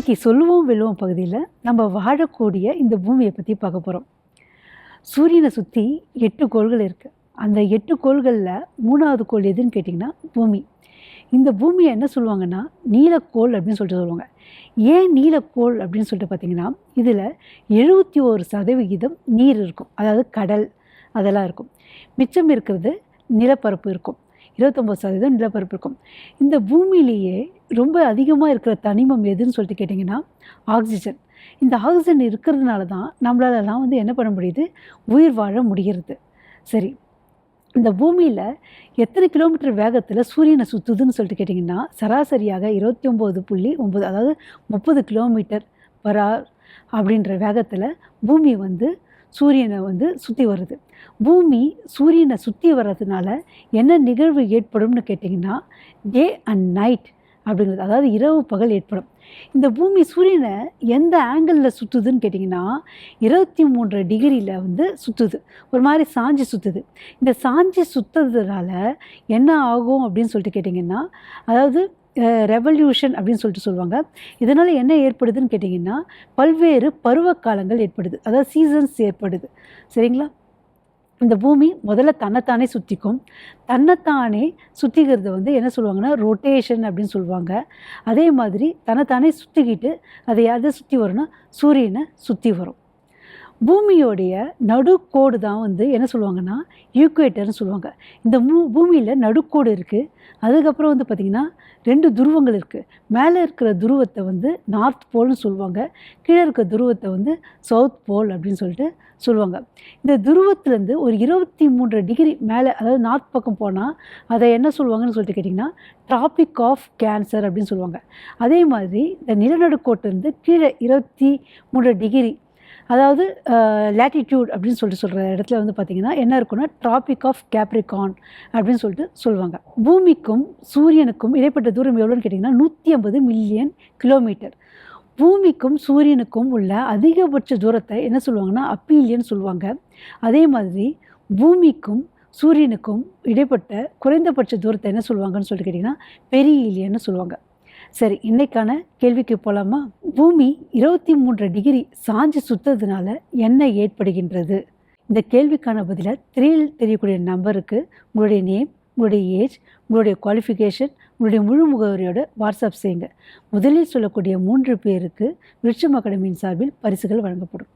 இன்றைக்கி சொல்லுவோம் வெல்லுவோம் பகுதியில் நம்ம வாழக்கூடிய இந்த பூமியை பற்றி பார்க்க போகிறோம் சூரியனை சுற்றி எட்டு கோள்கள் இருக்குது அந்த எட்டு கோள்களில் மூணாவது கோள் எதுன்னு கேட்டிங்கன்னா பூமி. இந்த பூமியை என்ன சொல்லுவாங்கன்னா நீலக்கோள் அப்படின்னு சொல்லிட்டு சொல்லுவாங்க. ஏன் நீலக்கோள் அப்படின்னு சொல்லிட்டு பார்த்தீங்கன்னா இதில் எழுபத்தி ஓரு சதவிகிதம் நீர் இருக்கும். அதாவது கடல் அதெல்லாம் இருக்கும். மிச்சம் இருக்கிறது நிலப்பரப்பு இருக்கும். இருபத்தொம்போது சதவீதம் நிலப்பரப்பு இருக்கும். இந்த பூமியிலேயே ரொம்ப அதிகமாக இருக்கிற தனிமம் எதுன்னு சொல்லிட்டு கேட்டிங்கன்னா ஆக்சிஜன். இந்த ஆக்சிஜன் இருக்கிறதுனால தான் நம்மளாலலாம் வந்து என்ன பண்ண முடியுது? உயிர் வாழ முடிகிறது. சரி இந்த பூமியில் எத்தனை கிலோமீட்டர் வேகத்தில் சூரியனை சுற்றுதுன்னு சொல்லிட்டு கேட்டிங்கன்னா சராசரியாக இருபத்தி ஒம்பது புள்ளி ஒம்பது அதாவது முப்பது கிலோமீட்டர் பர் அப்படின்ற வேகத்தில் பூமி வந்து சூரியனை வந்து சுற்றி வருது. பூமி சூரியனை சுற்றி வர்றதுனால என்ன நிகழ்வு ஏற்படும்னு கேட்டிங்கன்னா டே அண்ட் நைட் அப்படிங்கிறது அதாவது இரவு பகல் ஏற்படும். இந்த பூமி சூரியனை எந்த ஆங்கிளில் சுற்றுதுன்னு கேட்டிங்கன்னா இருபத்தி மூன்று டிகிரியில் வந்து சுற்றுது ஒரு மாதிரி சாஞ்சி சுற்றுது இந்த சாஞ்சி சுற்றுறதுனால என்ன ஆகும் அப்படின்னு சொல்லிட்டு கேட்டிங்கன்னா அதாவது ரெவல்யூஷன் அப்படின்னு சொல்லிட்டு சொல்லுவாங்க. இதனால் என்ன ஏற்படுதுன்னு கேட்டிங்கன்னா பல்வேறு பருவகாலங்கள் ஏற்படுது. அதாவது சீசன்ஸ் ஏற்படுது. சரிங்களா? இந்த பூமி முதல்ல தன்னைத்தானே சுற்றிக்கும் தன்னைத்தானே சுற்றிக்கிறது வந்து என்ன சொல்லுவாங்கன்னா ரொட்டேஷன் அப்படின்னு சொல்லுவாங்க. அதே மாதிரி தன்னைத்தானே சுற்றிக்கிட்டு அதை எதை சுற்றி வரும்னா சூரியனை சுற்றி வரும். பூமியோடைய நடுக்கோடு தான் வந்து என்ன சொல்லுவாங்கன்னா ஈக்குவேட்டர்னு சொல்லுவாங்க. இந்த மூ பூமியில் நடுக்கோடு இருக்குது அதுக்கப்புறம் வந்து பார்த்திங்கன்னா ரெண்டு துருவங்கள் இருக்குது மேலே இருக்கிற துருவத்தை வந்து நார்த் போல்னு சொல்லுவாங்க. கீழே இருக்கிற துருவத்தை வந்து சவுத் போல் அப்படின்னு சொல்லிட்டு சொல்லுவாங்க. இந்த துருவத்துலேருந்து ஒரு இருபத்தி மூன்று டிகிரி மேலே அதாவது நார்த் பக்கம் போனால் அதை என்ன சொல்லுவாங்கன்னு சொல்லிட்டு கேட்டிங்கன்னா ட்ராபிக் ஆஃப் கேன்சர் அப்படின்னு சொல்லுவாங்க. அதே மாதிரி இந்த நிலநடுக்கோட்டிலேருந்து கீழே இருபத்தி மூன்று டிகிரி அதாவது லேட்டிடியூட் அப்படின்னு சொல்லிட்டு சொல்கிற இடத்துல வந்து பார்த்திங்கன்னா என்ன இருக்குன்னா ட்ராபிக் ஆஃப் கேப்ரிகான் அப்படின்னு சொல்லிட்டு சொல்லுவாங்க. பூமிக்கும் சூரியனுக்கும் இடைப்பட்ட தூரம் எவ்வளோன்னு கேட்டிங்கன்னா நூற்றி ஐம்பது மில்லியன் கிலோமீட்டர் பூமிக்கும் சூரியனுக்கும் உள்ள அதிகபட்ச தூரத்தை என்ன சொல்லுவாங்கன்னா அப்பீலியன் சொல்லுவாங்க. அதே மாதிரி பூமிக்கும் சூரியனுக்கும் இடைப்பட்ட குறைந்தபட்ச தூரத்தை என்ன சொல்லுவாங்கன்னு சொல்லிட்டு கேட்டிங்கன்னா பெரியலியன்னு சொல்லுவாங்க. சரி இன்னைக்கான கேள்விக்கு போகலாமா பூமி இருபத்தி மூன்று டிகிரி சாஞ்சு சுத்ததுனால என்ன ஏற்படுகின்றது? இந்த கேள்விக்கான பதிலை திரையில் தெரியக்கூடிய நம்பருக்கு உங்களுடைய நேம் உங்களுடைய ஏஜ் உங்களுடைய குவாலிஃபிகேஷன் உங்களுடைய முழு முகவரியோட வாட்ஸ்அப் செய்யுங்க. முதலில் சொல்லக்கூடிய மூன்று பேருக்கு விருட்சம் அகாடமியின் சார்பில் பரிசுகள் வழங்கப்படும்.